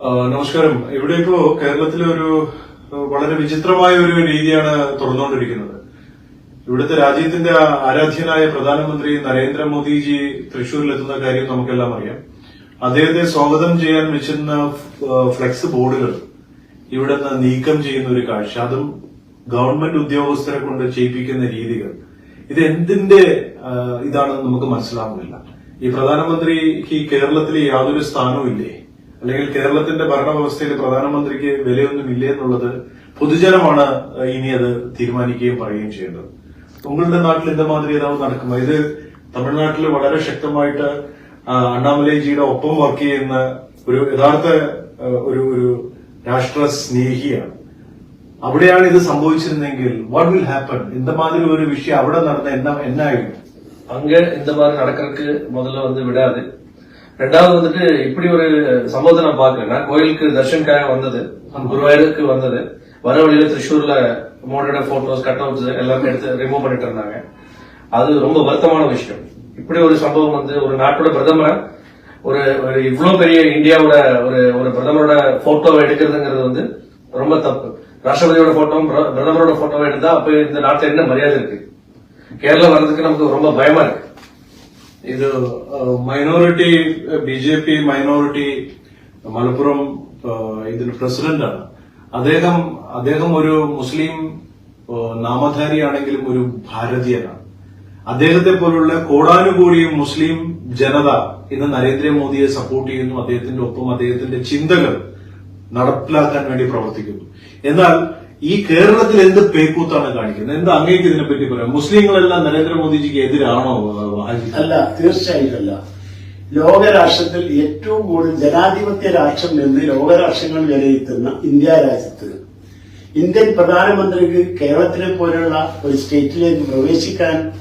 നമസ്കാരം. ഇവിടെ ഇപ്പോ കേരളത്തിലെ ഒരു വളരെ വിചിത്രമായ ഒരു രീതിയാണ് തുറന്നുകൊണ്ടിരിക്കുന്നത്. ഇവിടുത്തെ രാജ്യത്തിന്റെ ആരാധ്യനായ പ്രധാനമന്ത്രി നരേന്ദ്രമോദിജി തൃശൂരിലെത്തുന്ന കാര്യം നമുക്കെല്ലാം അറിയാം. അദ്ദേഹത്തെ സ്വാഗതം ചെയ്യാൻ വെച്ചിരുന്ന ഫ്ലെക്സ് ബോർഡുകൾ ഇവിടെ നിന്ന് നീക്കം ചെയ്യുന്ന ഒരു കാഴ്ച. അതും ഗവൺമെന്റ് ഉദ്യോഗസ്ഥരെ കൊണ്ട് ചെയ്യിപ്പിക്കുന്ന രീതികൾ. ഇത് എന്തിന്റെ ഇതാണെന്ന് നമുക്ക് മനസ്സിലാവുന്നില്ല. ഈ പ്രധാനമന്ത്രിക്ക് കേരളത്തിൽ യാതൊരു സ്ഥാനവും ഇല്ലേ? അല്ലെങ്കിൽ കേരളത്തിന്റെ ഭരണവ്യവസ്ഥയിൽ പ്രധാനമന്ത്രിക്ക് വിലയൊന്നും ഇല്ലേ എന്നുള്ളത് പൊതുജനമാണ് ഇനി അത് തീരുമാനിക്കുകയും പറയുകയും ചെയ്യേണ്ടത് ഉങ്ങളുടെ നാട്ടിൽ എന്താ മാതിരി ഏതാവും നടക്കുമോ ഇത് തമിഴ്നാട്ടിൽ വളരെ ശക്തമായിട്ട് ആ, അണ്ണാമലൈജിയുടെ ഒപ്പം വർക്ക് ചെയ്യുന്ന ഒരു യഥാർത്ഥ ആ, ഒരു ഒരു രാഷ്ട്ര സ്നേഹിയാണ് അവിടെയാണ് ഇത് സംഭവിച്ചിരുന്നെങ്കിൽ വാട്ട് വിൽ ഹാപ്പൻ இந்த மாதிரி ஒரு விஷயம் അവിടെ നടന്ന என்ன என்ன ஆயிடும் அங்க இந்த மாதிரி நடக்கறதுக்கு முதல்ல வந்து விடாது ரெண்டாவது வந்துட்டு இப்படி ஒரு சம்பவத்தை நான் பாக்குறேன் நான் கோயிலுக்கு தர்ஷனுக்காக வந்தது குருவாயூருக்கு வந்தது. வர வழியில திருச்சூர்ல மோடியோட போட்டோஸ் கட் அவுட்ஸ் எல்லாமே எடுத்து ரிமூவ் பண்ணிட்டு இருந்தாங்க. அது ரொம்ப வருத்தமான விஷயம். இப்படி ஒரு சம்பவம் வந்து ஒரு நாட்டோட பிரதமரை ஒரு ஒரு இவ்வளவு பெரிய இந்தியாவோட ஒரு ஒரு பிரதமரோட போட்டோவை எடுக்கிறதுங்கிறது வந்து ரொம்ப தப்பு. ராஷ்டிரபதியோட போட்டோ பிரதமரோட போட்டோவை எடுத்தா அப்ப இந்த நாட்டுல என்ன மரியாதை இருக்கு? கேரளா வர்றதுக்கு நமக்கு ரொம்ப பயமா இருக்கு. ഇത് minority B J P minority Malappuram ഇതിന് പ്രസിഡന്റാണ്. അദ്ദേഹം അദ്ദേഹം ഒരു മുസ്ലിം നാമധാരിയാണെങ്കിലും ഒരു ഭാരതീയനാണ്. അദ്ദേഹത്തെ പോലുള്ള കോടാനുകൂടിയും മുസ്ലിം ജനത ഇന്ന് നരേന്ദ്രമോദിയെ സപ്പോർട്ട് ചെയ്യുന്നു. അദ്ദേഹത്തിന്റെ ഒപ്പം അദ്ദേഹത്തിന്റെ ചിന്തകൾ നടപ്പിലാക്കാൻ വേണ്ടി പ്രവർത്തിക്കുന്നു. എന്നാൽ ഈ കേരളത്തിൽ എന്ത് പേക്കൂത്താണ് കാണിക്കുന്നത്? എന്ത് അങ്ങേക്ക് ഇതിനെപ്പറ്റി പറയാം? മുസ്ലിങ്ങളെല്ലാം നരേന്ദ്രമോദിജിക്ക് എതിരാണോ അല്ല തീർച്ചയായും അല്ല. ലോകരാഷ്ട്രത്തിൽ ഏറ്റവും കൂടുതൽ ജനാധിപത്യ രാഷ്ട്രം എന്ന് ലോകരാഷ്ട്രങ്ങൾ വിലയിരുത്തുന്ന ഇന്ത്യ രാജ്യത്ത് ഇന്ത്യൻ പ്രധാനമന്ത്രിക്ക് കേരളത്തിനെ പോലെയുള്ള ഒരു സ്റ്റേറ്റിലേക്ക് പ്രവേശിക്കാൻ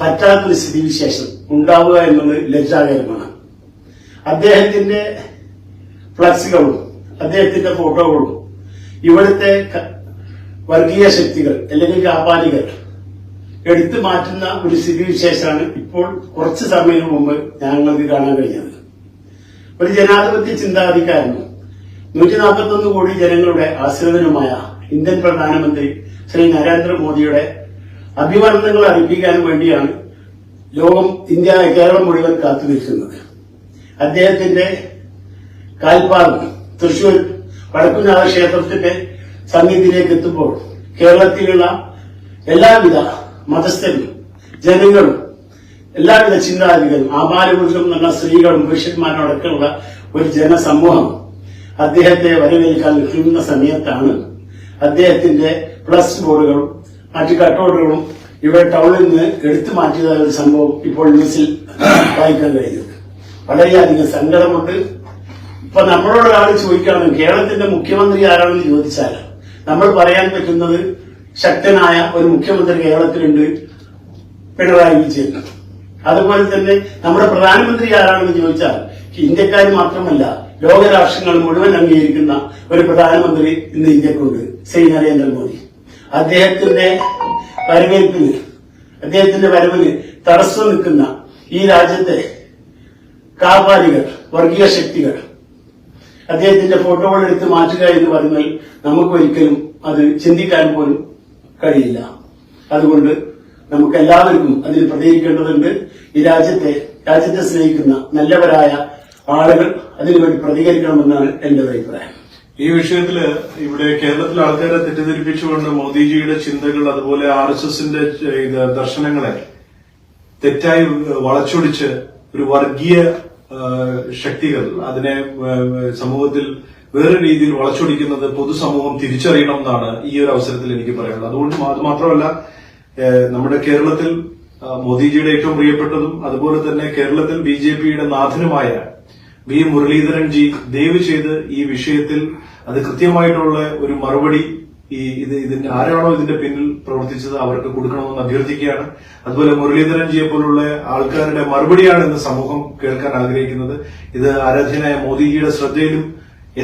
പറ്റാത്തൊരു സ്ഥിതിവിശേഷം ഉണ്ടാവുക എന്നത് ലജ്ജാകരമാണ്. അദ്ദേഹത്തിന്റെ ഫ്ലക്സുകളും അദ്ദേഹത്തിന്റെ ഫോട്ടോകളും ഇവിടുത്തെ വർഗീയ ശക്തികൾ അല്ലെങ്കിൽ വ്യാപാരികൾ എടുത്തു മാറ്റുന്ന ഒരു സ്ഥിതിവിശേഷമാണ് ഇപ്പോൾ കുറച്ച് സമയം മുമ്പ് ഞങ്ങൾക്ക് കാണാൻ കഴിഞ്ഞത്. ഒരു ജനാധിപത്യ ചിന്താഗതിക്കാരനും നൂറ്റി നാൽപ്പത്തൊന്ന് കോടി ജനങ്ങളുടെ ആശ്രിതനുമായ ഇന്ത്യൻ പ്രധാനമന്ത്രി ശ്രീ നരേന്ദ്രമോദിയുടെ അഭിവാദനങ്ങൾ അറിയിക്കാൻ വേണ്ടിയാണ് ലോകം ഇന്ത്യ കേരളം മുഴുവൻ കാത്തു നിൽക്കുന്നത് അദ്ദേഹത്തിന്റെ കാൽപ്പാദം തൃശൂർ വടക്കുനാഥ ക്ഷേത്രത്തിന്റെ സന്നിധിയിലേക്ക് എത്തുമ്പോൾ കേരളത്തിലുള്ള എല്ലാവിധ മതസ്ഥരും ജനങ്ങളും എല്ലാവിധ ചിന്താഗതികളും ആപാലമുഖം എന്നുള്ള സ്ത്രീകളും പുരുഷന്മാരോടൊക്കെയുള്ള ഒരു ജനസമൂഹം അദ്ദേഹത്തെ വരവേൽക്കാൻ നിൽക്കുന്ന സമയത്താണ് അദ്ദേഹത്തിന്റെ പ്ലസ് ബോർഡുകളും മറ്റു കട്ടൗട്ടുകളും ഇവിടെ ടൗണിൽ നിന്ന് എടുത്തു മാറ്റിയതായ ഒരു സംഭവം ഇപ്പോൾ ന്യൂസിൽ വായിക്കാൻ കഴിഞ്ഞത് വളരെയധികം സങ്കടമുണ്ട്. ഇപ്പൊ നമ്മളോട് ഒരാൾ ചോദിക്കുകയാണ് കേരളത്തിന്റെ മുഖ്യമന്ത്രി ആരാണെന്ന് ചോദിച്ചാൽ നമ്മൾ പറയാൻ പറ്റുന്നത് ശക്തനായ ഒരു മുഖ്യമന്ത്രി കേരളത്തിലുണ്ട് പിണറായി വിജയൻ. അതുപോലെ തന്നെ നമ്മുടെ പ്രധാനമന്ത്രി ആരാണെന്ന് ചോദിച്ചാൽ ഇന്ത്യക്കാർ മാത്രമല്ല ലോകരാഷ്ട്രങ്ങൾ മുഴുവൻ അംഗീകരിക്കുന്ന ഒരു പ്രധാനമന്ത്രി ഇന്ന് ഇന്ത്യക്കുണ്ട് ശ്രീ നരേന്ദ്രമോദി അദ്ദേഹത്തിന്റെ വരവേൽപ്പിന് അദ്ദേഹത്തിന്റെ വരവിന് തടസ്സം നിൽക്കുന്ന ഈ രാജ്യത്തെ കാപാലികൾ വർഗീയ ശക്തികൾ അദ്ദേഹത്തിന്റെ ഫോട്ടോകൾ എടുത്ത് മാറ്റുക എന്ന് പറഞ്ഞാൽ നമുക്ക് ഒരിക്കലും അത് ചിന്തിക്കാൻ പോലും കഴിയില്ല. അതുകൊണ്ട് നമുക്ക് എല്ലാവർക്കും അതിൽ പ്രതികരിക്കേണ്ടതുണ്ട്. ഈ രാജ്യത്തെ രാജ്യത്തെ സ്നേഹിക്കുന്ന നല്ലവരായ ആളുകൾ അതിനുവേണ്ടി പ്രതികരിക്കണമെന്നാണ് എന്റെ അഭിപ്രായം. ഈ വിഷയത്തിൽ ഇവിടെ കേരളത്തിലെ ആൾക്കാരെ തെറ്റിദ്ധരിപ്പിച്ചുകൊണ്ട് മോദിജിയുടെ ചിന്തകൾ അതുപോലെ ആർ എസ് എസിന്റെ ദർശനങ്ങളെ തെറ്റായി വളച്ചൊടിച്ച് ഒരു വർഗീയ ശക്തികൾ. അതിനെ സമൂഹത്തിൽ വേറെ രീതിയിൽ വളച്ചൊടിക്കുന്നത് പൊതുസമൂഹം തിരിച്ചറിയണം എന്നാണ് ഈ ഒരു അവസരത്തിൽ എനിക്ക് പറയാനുള്ളത്. അതുകൊണ്ട് അത് മാത്രമല്ല നമ്മുടെ കേരളത്തിൽ മോദിജിയുടെ ഏറ്റവും പ്രിയപ്പെട്ടതും അതുപോലെ തന്നെ കേരളത്തിൽ ബി ജെ പിയുടെ നാഥനുമായ വി മുരളീധരൻ ജി ദയവ് ചെയ്ത് ഈ വിഷയത്തിൽ അത് കൃത്യമായിട്ടുള്ള ഒരു മറുപടി ഈ ഇത് ഇതിന്റെ ആരാണോ ഇതിന്റെ പിന്നിൽ പ്രവർത്തിച്ചത് അവർക്ക് കൊടുക്കണമെന്ന് അഭ്യർത്ഥിക്കുകയാണ്. അതുപോലെ മുരളീധരൻ ജിയെ പോലുള്ള ആൾക്കാരുടെ മറുപടിയാണ് ഇന്ന് സമൂഹം കേൾക്കാൻ ആഗ്രഹിക്കുന്നത്. ഇത് ആരാധ്യനായ മോദിജിയുടെ ശ്രദ്ധയിലും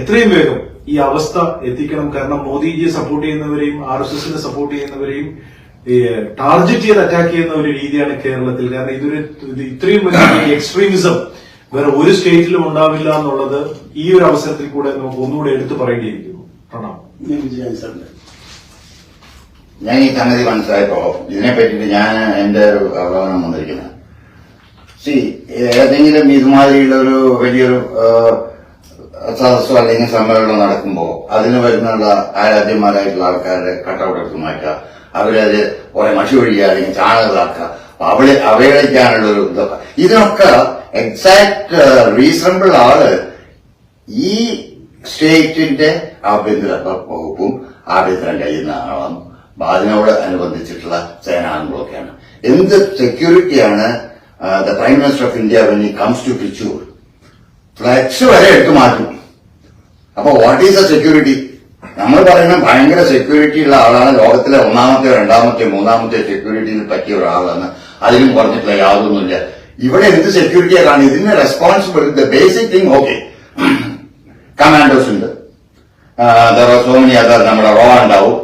എത്രയും വേഗം ഈ അവസ്ഥ എത്തിക്കണം. കാരണം മോദിജിയെ സപ്പോർട്ട് ചെയ്യുന്നവരെയും ആർ എസ് എസിനെ സപ്പോർട്ട് ചെയ്യുന്നവരെയും ടാർജറ്റ് ചെയ്ത് അറ്റാക്ക് ചെയ്യുന്ന ഒരു രീതിയാണ് കേരളത്തിൽ. കാരണം ഇതൊരു ഇത് ഇത്രയും വലിയ എക്സ്ട്രീമിസം വേറെ ഒരു സ്റ്റേറ്റിലും ഉണ്ടാവില്ല എന്നുള്ളത് ഈ ഒരു അവസരത്തിൽ കൂടെ നമുക്ക് ഒന്നുകൂടെ എടുത്തു പറയേണ്ടിയിരിക്കുന്നു. പ്രണാം ഞാൻ ഈ സംഗതി മനസ്സിലായപ്പോ ഇതിനെ പറ്റിയിട്ട് ഞാൻ എന്റെ ഒരു അവലോകനം വന്നിരിക്കുന്നത് സി ഏതെങ്കിലും ഇതുമാതിരിയുള്ള ഒരു വലിയൊരു സദസ്സോ അല്ലെങ്കിൽ സമ്മേളനം നടക്കുമ്പോ അതിന് വരുന്നുള്ള ആരാധ്യന്മാരായിട്ടുള്ള ആൾക്കാരുടെ കട്ടൗട്ട് എടുത്ത് മാറ്റുക അവരത് കുറെ മഷി ഒഴിയുക അല്ലെങ്കിൽ ചാണകമാക്കുക അപ്പൊ അവളെ അവഹേളിക്കാനുള്ള ഒരു ഇതൊക്കെ ഇതിനൊക്കെ എക്സാക്ട് റീസണബിൾ ആൾ ഈ സ്റ്റേറ്റിന്റെ ആഭ്യന്തര വകുപ്പും ആഭ്യന്തരം കഴിയുന്ന ആളും അതിനോട് അനുബന്ധിച്ചിട്ടുള്ള സേനാംഗങ്ങളൊക്കെയാണ്. എന്ത് സെക്യൂരിറ്റിയാണ് the prime minister of India when comes to പിച്ചൂർ flex വരെ എടുത്തു മാറ്റും. അപ്പൊ വാട്ട് ഈസ് എ സെക്യൂരിറ്റി നമ്മൾ പറയുന്ന ഭയങ്കര സെക്യൂരിറ്റി ഉള്ള ആളാണ്. ലോകത്തിലെ ഒന്നാമത്തെ രണ്ടാമത്തെ മൂന്നാമത്തെ സെക്യൂരിറ്റിയിൽ പറ്റിയ ഒരാളാണ്. അതിലും പറഞ്ഞിട്ടില്ല യാതൊന്നുമില്ല. ഇവിടെ എന്ത് സെക്യൂരിറ്റിയാണ് ഇതിന്റെ ഇതിന് responsibility basic thing okay commandos ഉണ്ട്. സോ മെനി അതർ നമ്മുടെ റോ ഉണ്ടാവും.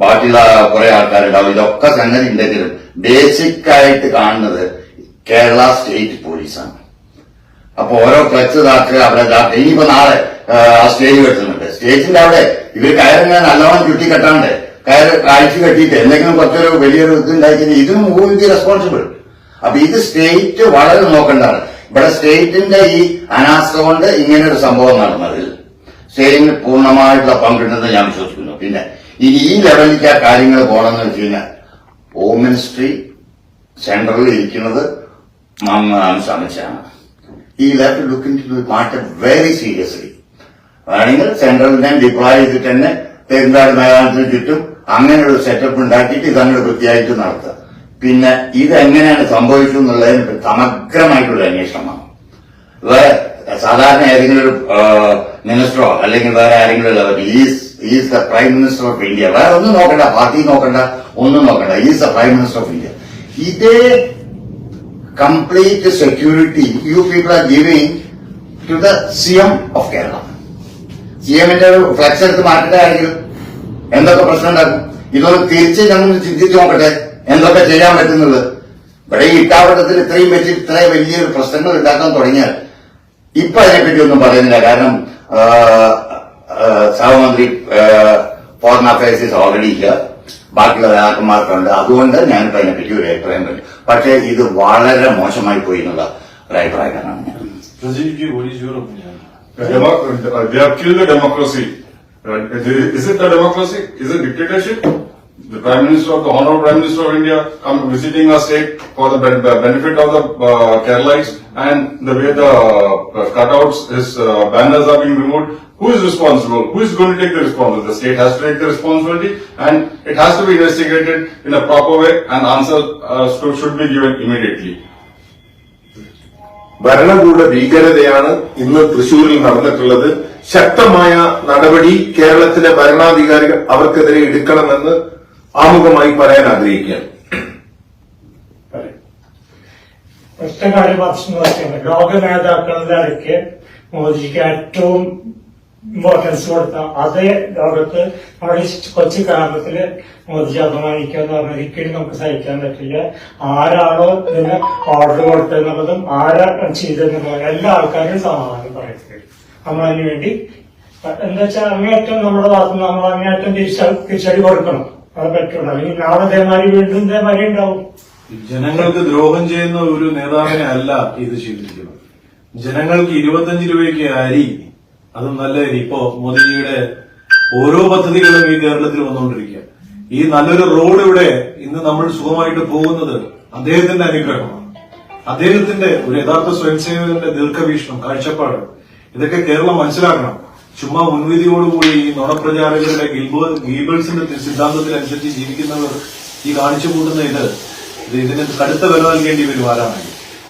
ബാക്കിയുള്ള കുറെ ആൾക്കാരുണ്ടാവും. ഇതൊക്കെ സംഗതി ഉണ്ടെങ്കിലും ബേസിക് ആയിട്ട് കാണുന്നത് കേരള സ്റ്റേറ്റ് പോലീസാണ് അപ്പൊ ഓരോ ഫ്ലക്സ് ഇതാക്കുക അവിടെ ഇനിയിപ്പോ നാളെ സ്റ്റേജ് കെട്ടുന്നുണ്ട്. സ്റ്റേജിന്റെ അവിടെ ഇവർ കയറിങ്ങനെ നല്ലോണം ചുറ്റി കെട്ടാണ്ട് കയറ് കാഴ്ച കെട്ടിയിട്ട് എന്തെങ്കിലും കുറച്ചൊരു വലിയൊരു ഇത് ഉണ്ടാക്കി ഇതിനും വിൽ ബി റെസ്പോൺസിബിൾ അപ്പൊ ഇത് സ്റ്റേറ്റ് വളരെ നോക്കേണ്ടതാണ്. ഇവിടെ സ്റ്റേറ്റിന്റെ ഈ അനാസ്ഥ കൊണ്ട് ഇങ്ങനെ ഒരു സംഭവം നടന്നതിൽ സ്റ്റേറ്റിന് പൂർണമായിട്ടുള്ള പങ്കിടുന്നത് ഞാൻ വിശ്വസിക്കുന്നു. പിന്നെ ഇനി ഈ ലെവലിലേക്ക് ആ കാര്യങ്ങൾ പോകണമെന്ന് വെച്ച് കഴിഞ്ഞാൽ ഹോം മിനിസ്ട്രി സെൻട്രലിൽ ഇരിക്കുന്നത് അമിത് അമിത്ഷാണ് ഈ left looking to matter very seriously വേണമെങ്കിൽ സെൻട്രലിനെ ഡിപ്ലോയ് ചെയ്തിട്ട് തന്നെ പെരുന്നാട് മൈതാനത്തിന് ചുറ്റും അങ്ങനെ ഒരു സെറ്റപ്പ് ഉണ്ടാക്കിയിട്ട് ഇതങ്ങനെ വൃത്തിയായിട്ട് നടത്തുക. പിന്നെ ഇതെങ്ങനെയാണ് സംഭവിച്ചു എന്നുള്ളതിന് സമഗ്രമായിട്ടുള്ള അന്വേഷണമാണ് വേറെ സാധാരണ ഏതെങ്കിലും ഒരു മിനിസ്റ്ററോ അല്ലെങ്കിൽ വേറെ ആരെങ്കിലും ഉള്ളവർ is is the prime minister of India വേറെ ഒന്നും നോക്കണ്ട പാർട്ടി നോക്കണ്ട ഒന്നും നോക്കണ്ട. Is the prime minister of India ഇതേ complete security you people are giving to the C M of Kerala C എമ്മിന്റെ ഒരു ഫ്ലക്സ് എടുത്ത് മാറ്റേണ്ട ആരെങ്കിലും എന്തൊക്കെ പ്രശ്നം ഉണ്ടാക്കും? ഇതൊന്ന് തിരിച്ച് ഞങ്ങൾ ചിന്തിച്ചു നോക്കട്ടെ എന്തൊക്കെ ചെയ്യാൻ പറ്റുന്നത്? ഇവിടെ ഈ ഇട്ടാവട്ടത്തിൽ ഇത്രയും വെച്ച് ഇത്രയും വലിയൊരു പ്രശ്നങ്ങൾ ഉണ്ടാക്കാൻ തുടങ്ങിയാൽ ഇപ്പൊ അതിനെപ്പറ്റി ഒന്നും പറയുന്നില്ല കാരണം സഹമന്ത്രി ഫോറിൻ അഫയേഴ്സ് ഇസ് ഓൾറെഡി ഇല്ല ബാക്കിയുള്ള നേതാക്കന്മാർക്കുണ്ട് അതുകൊണ്ട് ഞാനിപ്പോ അതിനെപ്പറ്റി ഒരു അഭിപ്രായം പറയും പക്ഷേ ഇത് വളരെ മോശമായി പോയി എന്നുള്ള ഒരു അഭിപ്രായക്കാരാണ് ഞാൻ uh, they have killed the democracy. Right? Is it a democracy? Is it dictatorship? The Prime Minister of the Honorable Prime Minister of India come visiting our state for the the benefit of the uh, Keralites and the way the uh, cutouts, is uh, banners are being removed. Who is responsible? Who is going to take the responsibility? The state has to take the responsibility and it has to be investigated in a proper way and answer uh, should be given immediately. ഭരണകൂട ഭീകരതയാണ് ഇന്ന് തൃശൂരിൽ നടന്നിട്ടുള്ളത് ശക്തമായ നടപടി കേരളത്തിലെ ഭരണാധികാരികൾ അവർക്കെതിരെ എടുക്കണമെന്ന് ആമുഖമായി പറയാൻ ആഗ്രഹിക്കുകയാണ് ഒറ്റ കാര്യം പറഞ്ഞു നോക്കിയാണ്. ലോക നേതാക്കളുടെ ഇടയ്ക്ക് മോദിജിക്ക് ഏറ്റവും ഇമ്പോർട്ടൻസ് കൊടുത്ത അതേ ലോകത്ത് നമ്മുടെ കൊച്ചു കേരളത്തിൽ മോദിജി അപമാനിക്കുക എന്ന് പറഞ്ഞാൽ ഒരിക്കലും നമുക്ക് സഹിക്കാൻ പറ്റില്ല. ആരാണോ ഇതിന് ഓർഡർ കൊടുത്തതെന്നുള്ളതും ആരാ ചെയ്തെന്നുള്ളതും എല്ലാ ആൾക്കാരും സമാധാനം പറയത്തില്ല. നമ്മളതിന് വേണ്ടി എന്താ വെച്ചാൽ അങ്ങേറ്റം നമ്മുടെ ഭാഗത്ത് നമ്മൾ അങ്ങേറ്റം തിരിച്ച തിരിച്ചടി കൊടുക്കണം. അത് പറ്റുള്ളൂ. അല്ലെങ്കിൽ നാളെ ഇതേമാതിരി വീണ്ടും ഇതേമാതിരി ഉണ്ടാവും. ജനങ്ങൾക്ക് ദ്രോഹം ചെയ്യുന്ന ഒരു നേതാവിനെ അല്ല ഇത് ചെയ്തിരിക്കുന്നത് ജനങ്ങൾക്ക് ഇരുപത്തഞ്ച് രൂപയ്ക്ക് അരി അതും നല്ല ഇപ്പോ മോദിജിയുടെ ഓരോ പദ്ധതികളും ഈ കേരളത്തിൽ വന്നുകൊണ്ടിരിക്കുക ഈ നല്ലൊരു റോഡ് ഇവിടെ ഇന്ന് നമ്മൾ സുഖമായിട്ട് പോകുന്നത് അദ്ദേഹത്തിന്റെ അനുഗ്രഹമാണ്. അദ്ദേഹത്തിന്റെ ഒരു യഥാർത്ഥ സ്വയംസേവകന്റെ ദീർഘവീക്ഷണം കാഴ്ചപ്പാട്. ഇതൊക്കെ കേരളം മനസ്സിലാക്കണം. ചുമ്മാ മുൻവിധിയോടുകൂടി ഈ നുണപ്രചാരകരുടെ ഗീബിൾസിന്റെ സിദ്ധാന്തത്തിനനുസരിച്ച് ജീവിക്കുന്നവർ ഈ കാണിച്ചു കൂട്ടുന്ന ഇത് ഇതിന് കടുത്ത വില നൽകേണ്ടി വരും ആരാണെങ്കിൽ